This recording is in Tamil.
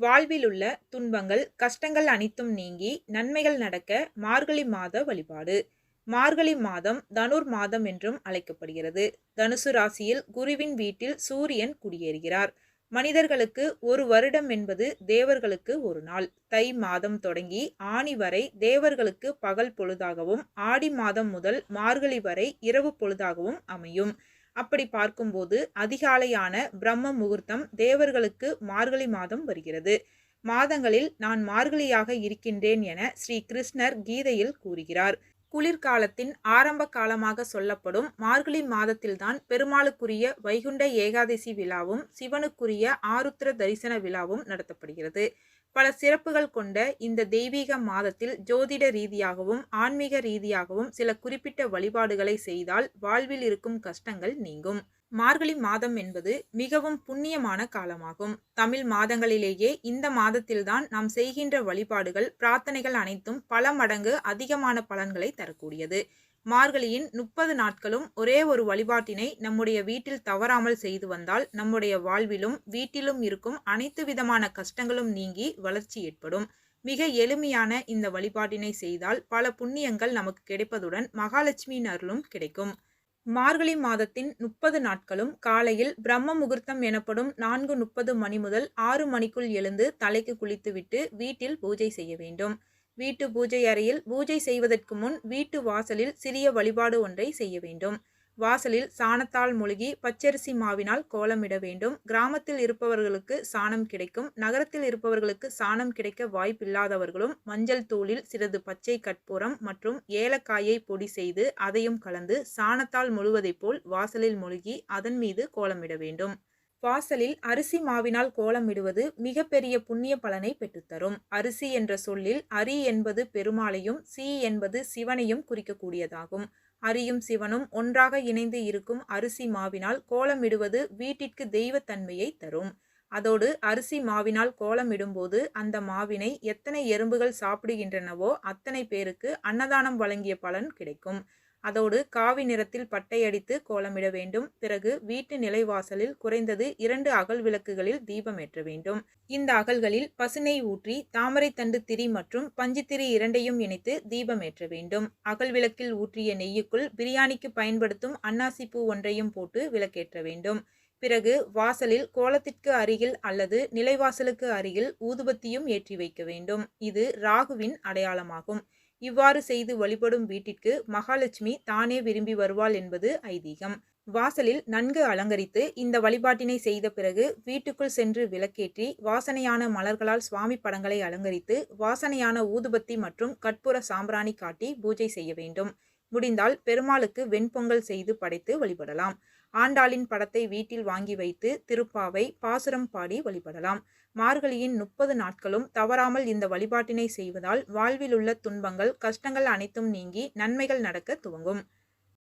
வாழ்வில் உள்ள துன்பங்கள் கஷ்டங்கள் அனைத்தும் நீங்கி நன்மைகள் நடக்க மார்கழி மாத வழிபாடு. மார்கழி மாதம் தனுர் மாதம் என்றும் அழைக்கப்படுகிறது. தனுசு ராசியில் குருவின் வீட்டில் சூரியன் குடியேறுகிறார். மனிதர்களுக்கு ஒரு வருடம் என்பது தேவர்களுக்கு ஒரு நாள். தை மாதம் தொடங்கி ஆணி வரை தேவர்களுக்கு பகல் பொழுதாகவும் ஆடி மாதம் முதல் மார்கழி வரை இரவு பொழுதாகவும் அமையும். அப்படி பார்க்கும்போது அதிகாலையான பிரம்ம முகூர்த்தம் தேவர்களுக்கு மார்கழி மாதம் வருகிறது. மாதங்களில் நான் மார்கழியாக இருக்கின்றேன் என ஸ்ரீ கிருஷ்ணர் கீதையில் கூறுகிறார். குளிர்காலத்தின் ஆரம்ப காலமாக சொல்லப்படும் மார்கழி மாதத்தில்தான் பெருமாளுக்குரிய வைகுண்ட ஏகாதசி விழாவும் சிவனுக்குரிய ஆருத்ர தரிசன விழாவும் நடத்தப்படுகிறது. பல சிறப்புகள் கொண்ட இந்த தெய்வீக மாதத்தில் ஜோதிட ரீதியாகவும் ஆன்மீக ரீதியாகவும் சில குறிப்பிட்ட வழிபாடுகளை செய்தால் வாழ்வில் இருக்கும் கஷ்டங்கள் நீங்கும். மார்கழி மாதம் என்பது மிகவும் புண்ணியமான காலமாகும். தமிழ் மாதங்களிலேயே இந்த மாதத்தில்தான் நாம் செய்கின்ற வழிபாடுகள் பிரார்த்தனைகள் அனைத்தும் பல மடங்கு அதிகமான பலன்களை தரக்கூடியது. மார்கழியின் முப்பது நாட்களும் ஒரே ஒரு வழிபாட்டினை நம்முடைய வீட்டில் தவறாமல் செய்து வந்தால் நம்முடைய வாழ்விலும் வீட்டிலும் இருக்கும் அனைத்து விதமான கஷ்டங்களும் நீங்கி வளர்ச்சி ஏற்படும். மிக எளிமையான இந்த வழிபாட்டினை செய்தால் பல புண்ணியங்கள் நமக்கு கிடைப்பதுடன் மகாலட்சுமியின் அருளும் கிடைக்கும். மார்கழி மாதத்தின் முப்பது நாட்களும் காலையில் பிரம்ம முகூர்த்தம் எனப்படும் நான்கு முப்பது மணி முதல் ஆறு மணிக்குள் எழுந்து தலைக்கு குளித்துவிட்டு வீட்டில் பூஜை செய்ய வேண்டும். வீட்டு பூஜை அறையில் பூஜை செய்வதற்கு முன் வீட்டு வாசலில் சிறிய வழிபாடு ஒன்றை செய்ய வேண்டும். வாசலில் சாணத்தால் மூழ்கி பச்சரிசி மாவினால் கோலமிட வேண்டும். கிராமத்தில் இருப்பவர்களுக்கு சாணம் கிடைக்கும். நகரத்தில் இருப்பவர்களுக்கு சாணம் கிடைக்க வாய்ப்பில்லாதவர்களும் மஞ்சள் தூளில் சிறிது பச்சை கற்பூரம் மற்றும் ஏலக்காயை பொடி செய்து அதையும் கலந்து சாணத்தால் முழுவதைப் போல் வாசலில் மூழ்கி அதன் மீது கோலமிட வேண்டும். வாசலில் அரிசி மாவினால் கோலமிடுவது மிகப்பெரிய புண்ணிய பலனை பெற்றுத்தரும். அரிசி என்ற சொல்லில் அரி என்பது பெருமாளையும் சி என்பது சிவனையும் குறிக்கக்கூடியதாகும். அரியும் சிவனும் ஒன்றாக இணைந்து இருக்கும் அரிசி மாவினால் கோலமிடுவது வீட்டிற்கு தெய்வத்தன்மையை தரும். அதோடு அரிசி மாவினால் கோலமிடும்போது அந்த மாவினை எத்தனை எறும்புகள் சாப்பிடுகின்றனவோ அத்தனை பேருக்கு அன்னதானம் வழங்கிய பலன் கிடைக்கும். அதோடு காவி நிறத்தில் பட்டையடித்து கோலமிட வேண்டும். பிறகு வீட்டு நிலைவாசலில் குறைந்தது இரண்டு அகல் விளக்குகளில் தீபம் ஏற்ற வேண்டும். இந்த அகல்களில் பசுனை ஊற்றி தாமரை தண்டு திரி மற்றும் பஞ்சுத்திரி இரண்டையும் இணைத்து தீபம் ஏற்ற வேண்டும். அகல் விளக்கில் ஊற்றிய நெய்யுக்குள் பிரியாணிக்கு பயன்படுத்தும் அன்னாசிப்பூ ஒன்றையும் போட்டு விளக்கேற்ற வேண்டும். பிறகு வாசலில் கோலத்திற்கு அருகில் அல்லது நிலைவாசலுக்கு அருகில் ஊதுபத்தியும் ஏற்றி வைக்க வேண்டும். இது ராகுவின் அடையாளமாகும். இவ்வாறு செய்து வழிபடும் வீட்டிற்கு மகாலட்சுமி தானே விரும்பி வருவாள் என்பது ஐதீகம். வாசலில் நன்கு அலங்கரித்து இந்த வழிபாட்டினை செய்த பிறகு வீட்டுக்குள் சென்று விளக்கேற்றி வாசனையான மலர்களால் சுவாமி படங்களை அலங்கரித்து வாசனையான ஊதுபத்தி மற்றும் கற்பூர சாம்பிராணி காட்டி பூஜை செய்ய வேண்டும். முடிந்தால் பெருமாளுக்கு வெண்பொங்கல் செய்து படைத்து வழிபடலாம். ஆண்டாளின் படத்தை வீட்டில் வாங்கி வைத்து திருப்பாவை பாசுரம் பாடி வழிபடலாம். மார்கழியின் முப்பது நாட்களும் தவறாமல் இந்த வழிபாட்டினை செய்வதால் வாழ்வில் உள்ள துன்பங்கள் கஷ்டங்கள் அனைத்தும் நீங்கி நன்மைகள் நடக்க துவங்கும்.